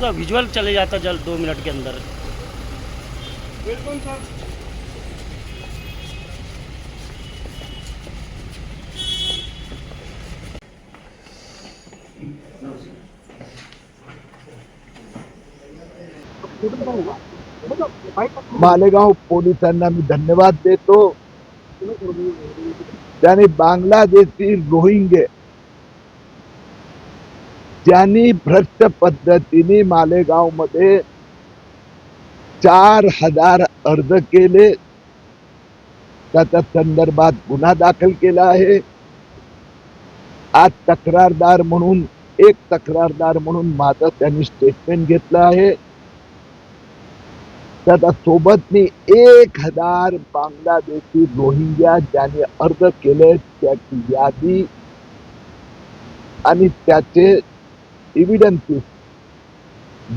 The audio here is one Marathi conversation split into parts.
पूरा विजुअल चले जाता जल दो मिनट के अंदर। बिल्कुल सर मालेगाव पोलिसांना मी धन्यवाद देतो. त्याने बांगलादेशी रोहिंगे ज्यांनी भ्रष्ट पद्धतीने मालेगावमध्ये चार हजार अर्ज केले. त्याच्या संदर्भात गुन्हा दाखल केला आहे. आज तक्रारदार म्हणून एक तक्रारदार म्हणून माझं त्यांनी स्टेटमेंट घेतलं आहे. त्याच्या सोबत मी एक हजार बांगलादेशी रोहिंग्या ज्याने अर्ज केले त्याची यादी आणि त्याचे एव्हिडन्सेस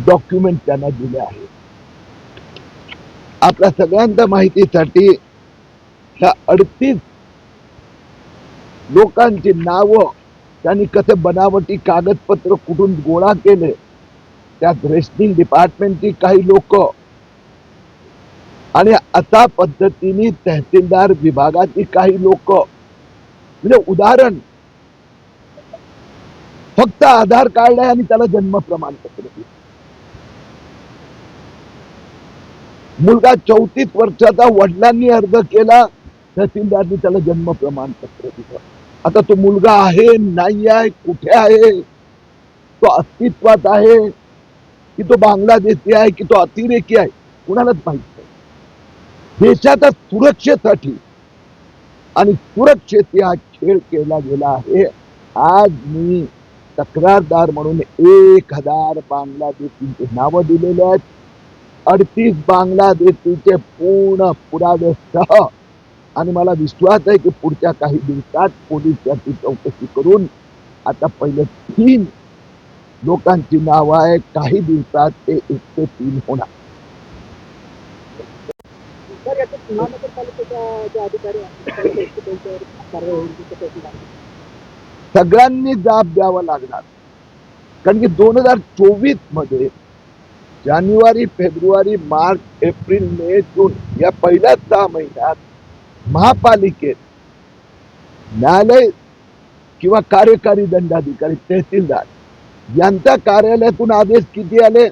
डॉक्युमेंट त्यांना दिले आहे आपल्या सगळ्यांच्या माहितीसाठी ह्या अडतीस लोकांची नावं त्यांनी कसे बनावटी कागदपत्र कुठून गोळा केले त्यात रेशनिंग डिपार्टमेंटची काही लोक आणि अशा पद्धतीने तहसीलदार विभागाची काही लोक. म्हणजे उदाहरण फक्त आधार कार्ड आहे आणि त्याला जन्म प्रमाणपत्र मुलगा चौतीस वर्षाचा वडिलांनी अर्ज केला तहसीलदारनी त्याला जन्म प्रमाणपत्र दिलं. आता तो मुलगा आहे नाही आहे कुठे आहे? तो अस्तित्वात आहे की तो बांगलादेशी आहे की तो अतिरेकी आहे? कुणालाच माहीत नाही. देशाच्या सुरक्षेसाठी आणि सुरक्षेत हा खेळ केला गेला आहे. आज मी तक्रारदार म्हणून एक हजार बांगलादेशींचे नावं दिलेले आहेत. अडतीस बांगलादेशीचे पूर्ण पुराव्यासह आणि मला विश्वास आहे की पुढच्या काही दिवसात पोलीस याची चौकशी करून आता पहिले तीन लोकांची नावं आहे काही दिवसात ते एक ते तीन होणार. अधिकारी सगळ्यांनी जाब द्यावा लागणार. कारण की दोन हजार चोवीसमध्ये जानेवारी फेब्रुवारी मार्च एप्रिल मे जून या पहिल्या सहा महिन्यात महापालिकेत न्यायालय किंवा कार्यकारी दंडाधिकारी तहसीलदार यांच्या कार्यालयातून आदेश किती आले?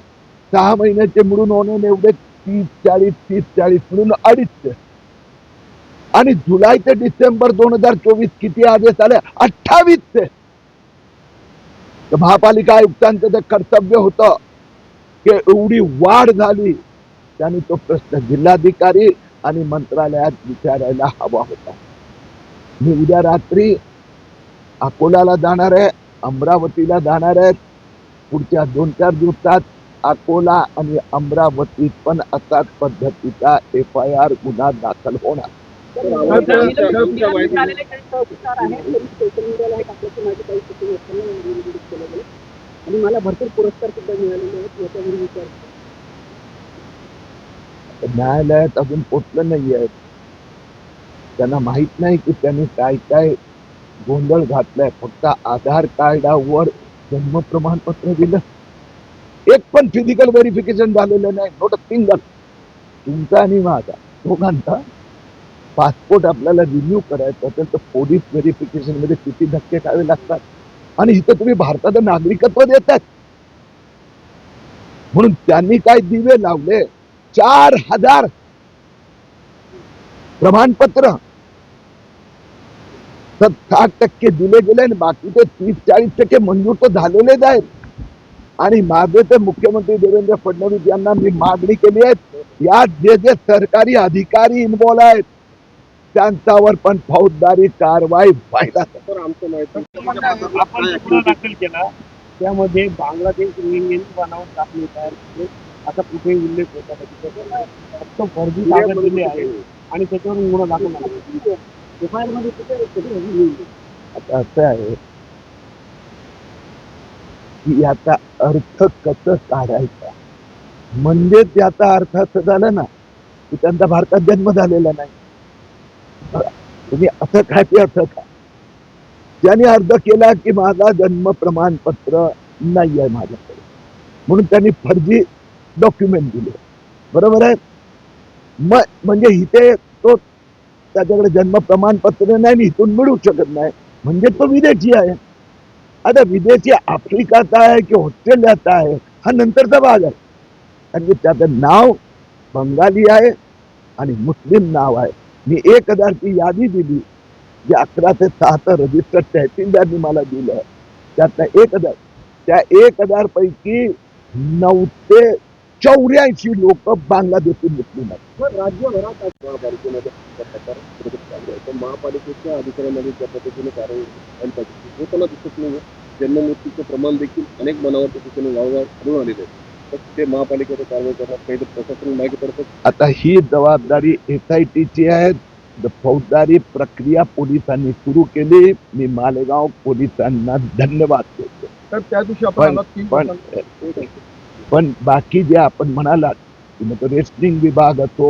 सहा महिन्याचे मिळून होणे एवढे तीस चाळीस तीस चाळीस मिळून अडीचशे आणि जुलै ते डिसेंबर दोन हजार चोवीस किती आदेश आले? अठ्ठावीसचे महापालिका आयुक्तांचं जे कर्तव्य होतं की एवढी वाढ झाली त्याने तो प्रश्न जिल्हाधिकारी आणि मंत्रालयात विचारायला हवा होता. मी उद्या रात्री अकोल्याला जाणार आहे अमरावतीला जाणार आहे. पुढच्या दोन चार दिवसात अकोला आणि अमरावतीत पण असाच पद्धतीचा एफ आय आर गुन्हा दाखल होणार. आणि मला भरपूर पुरस्कार सुद्धा मिळालेले आहेत याच्यावर विचार न्यायालयात अजून पोचलं नाही आहे त्यांना माहीत नाही की त्यांनी काय काय गोंधळ घातलाय. फक्त आधार कार्डावर जन्म प्रमाणपत्र दिलं. एक पण फिजिकल व्हेरिफिकेशन झालेलं नाही. नोट सिंगल तुमचा आणि माझा. दोघांचा पासपोर्ट आपल्याला रिन्यू करायचा असेल तर पोलीस व्हेरिफिकेशनमध्ये किती धक्के खावे लागतात? आणि इथं तुम्ही भारताचं नागरिकत्व देतात म्हणून त्यांनी काय दिवे लावले? चार हजार प्रमाणपत्र. तर साठ टक्के दिले गेले आणि बाकीचे तीस चाळीस टक्के मंजूर तर झालेलेच आहेत. आणि माझे ते मुख्यमंत्री देवेंद्र फडणवीस यांना मी मागणी केली आहे. यात जे जे सरकारी अधिकारी इन्वॉल्व्ह आहेत त्यांच्यावर पण फौजदारी कारवाई व्हायला आपण गुन्हा दाखल केला त्यामध्ये बांगलादेश रोहिंग्यांची बनावट दाखल तयार केले. असा कुठेही उल्लेख होता? फक्त फर्जी कागद दिले आहे आणि त्याच्यावरून गुन्हा दाखल एफ आय आरमध्ये? आता असं आहे की याचा अर्थ कसं काढायचा? म्हणजे त्याचा अर्थ असं झालं ना की त्यांचा भारतात जन्म झालेला नाही. तुम्ही असं काय ते असं का? त्यांनी अर्ज केला की माझा जन्म प्रमाणपत्र नाही आहे माझ्याकडे. म्हणून त्यांनी फर्जी डॉक्युमेंट दिले. बरोबर आहे? मग म्हणजे इथे तो त्याच्याकडे जन्म प्रमाणपत्र नाही आणि इथून मिळू शकत नाही. म्हणजे तो विदेशी आहे. आता विदेशी आफ्रिकाचा आहे की ऑस्ट्रेलियाचा आहे हा नंतरचा भाग आहे. कारण की त्याचं नाव बंगाली आहे आणि मुस्लिम नाव आहे. मी एक हजारची यादी दिली. जे अकरा ते सहाचं रजिस्टर तहसीलदारनी मला दिलं. त्यातलं एक हजार. त्या एक हजार पैकी नऊ ते चौऱ्याऐंशी लोक बांगलादेशी मुस्लिम आहेत. राज्यभरात महापालिकेमध्ये महापालिकेच्या अधिकाऱ्यांमध्ये ज्या पद्धतीने कार्यक्रम होताना दिसत नाही जन्ममृत्यूचं प्रमाण देखील अनेक बनावट ठिकाणी गावगाव आढळून आलेले आहे. ते महापालिकेचं कारवाई करण्यात काही प्रशासन पडतं. आता ही जबाबदारी एस आय टीची आहे. द- फौजदारी प्रक्रिया पोलिसांनी सुरू केली. मी मालेगाव पोलिसांना धन्यवाद देतो. तर त्या दिवशी पण पण पण बाकी जे आपण म्हणालात की मग तो रेस्टिंग विभाग असो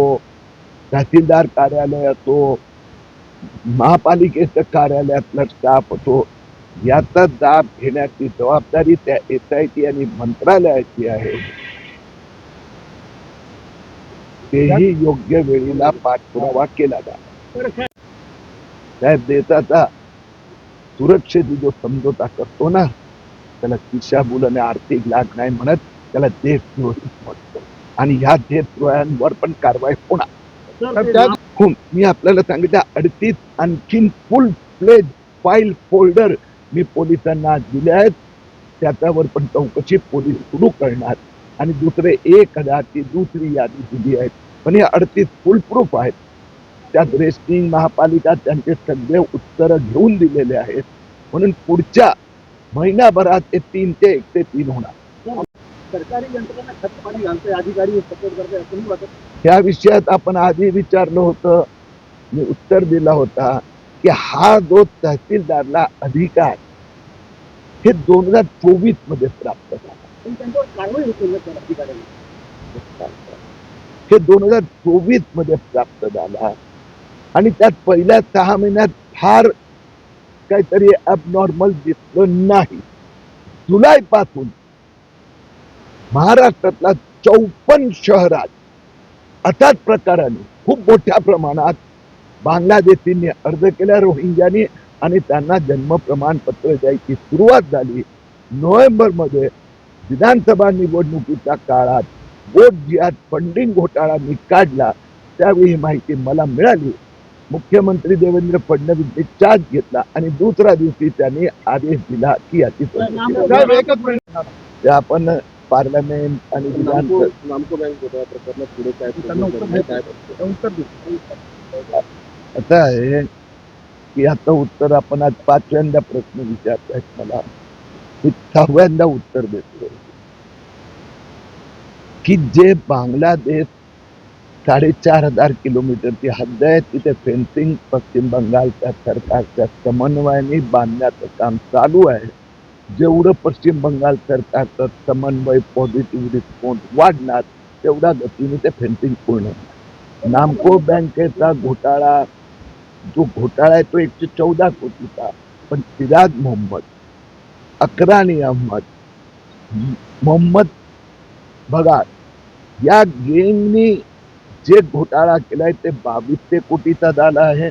तहसीलदार कार्यालय असो महापालिकेचं कार्यालयातला स्टाफ असो याचा दाब घेण्याची जबाबदारी त्या एस आय टी आणि मंत्रालयाची आहे. तेही योग्य वेळेला पाठपुरावा केला जावा त्या देशाचा सुरक्षेची जो समझोता करतो ना त्याला दिशाभूल आणि आर्थिक लाभ नाही म्हणत त्याला देशद्रोही म्हणतो आणि ह्या देशद्रोह्यांवर पण कारवाई होणार. मी आपल्याला सांगितलं अडतीस आणखीन फुल प्लेज फाईल फोल्डर मी पोलिसांना दिले आहेत त्याच्यावर पण चौकशी पोलीस सुरू करणार. आणि दुसरे एक हजारची दुसरी यादी दिली आहे. पण हे अडतीस फुल प्रूफ आहेत. त्यात रेस्टिंग महापालिका त्यांचे सगळे उत्तर घेऊन दिलेले आहेत. म्हणून पुढच्या महिनाभरात ते तीन ते एक ते तीन होणार. सरकारी यंत्रणा घालते अधिकारी सपोर्ट करते असं नाही वाटत? या विषयात आपण आधी विचारलं होतं. मी उत्तर दिला होता. की हा जो तहसीलदारला अधिकार हे दोन हजार चोवीसमध्ये प्राप्त झाला. हे दोन हजार चोवीसमध्ये प्राप्त झाला. आणि त्यात पहिल्या सहा महिन्यात फार काहीतरी अबनॉर्मल दिसलं नाही. जुलै पासून महाराष्ट्रातल्या चौपन्न शहरात अशाच प्रकाराने खूप मोठ्या प्रमाणात बांगलादेशींनी अर्ज केला रोहिंग्यानी आणि त्यांना जन्म प्रमाणपत्र द्यायची सुरुवात झाली. नोव्हेंबरमध्ये विधानसभा निवडणुकीच्या काळात वोट जिहाद फंडिंग घोटाळा मी काढला त्यावेळी माहिती मला मिळाली. मुख्यमंत्री देवेंद्र फडणवीसने चार्ज घेतला आणि दुसऱ्या दिवशी त्यांनी आदेश दिला की याची आपण पार्लमेंट आणि विधान आता आहे की आता उत्तर आपण आज पाचव्यांदा प्रश्न विचारतायत मला. मी सहाव्यांदा उत्तर देतो की जे बांगलादेश साडेचार हजार किलोमीटरची हद्द आहे तिथे फेन्सिंग पश्चिम बंगालच्या सरकारच्या समन्वयाने बांधण्याचं काम चालू आहे. जेवढं पश्चिम बंगाल सरकारचं समन्वय पॉझिटिव्ह रिस्पॉन्स वाढणार तेवढ्या गतीने ते फेन्सिंग पूर्ण होणार. नामको बँकेचा घोटाळा जो घोटाळा आहे तो एकशे चौदा कोटीचा. पण सिराज मोहम्मद अकरानी अहमद मोहम्मद भगार या गँगनी जे घोटाळा केलाय ते बावीसशे कोटीचा झाला आहे.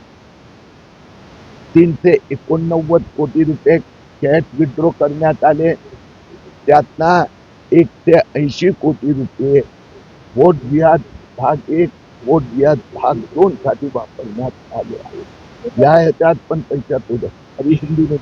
तीनशे एकोणनव्वद कोटी रुपये कॅश विथड्रो करण्यात आले. त्यातना एकशे ऐंशी कोटी रुपये वोट जिहाद भाग एक वोट या भाग दोन साठी वापरण्यात आले आहे या ह्याच्यात पण पैशात होतं अभी हिंदी हे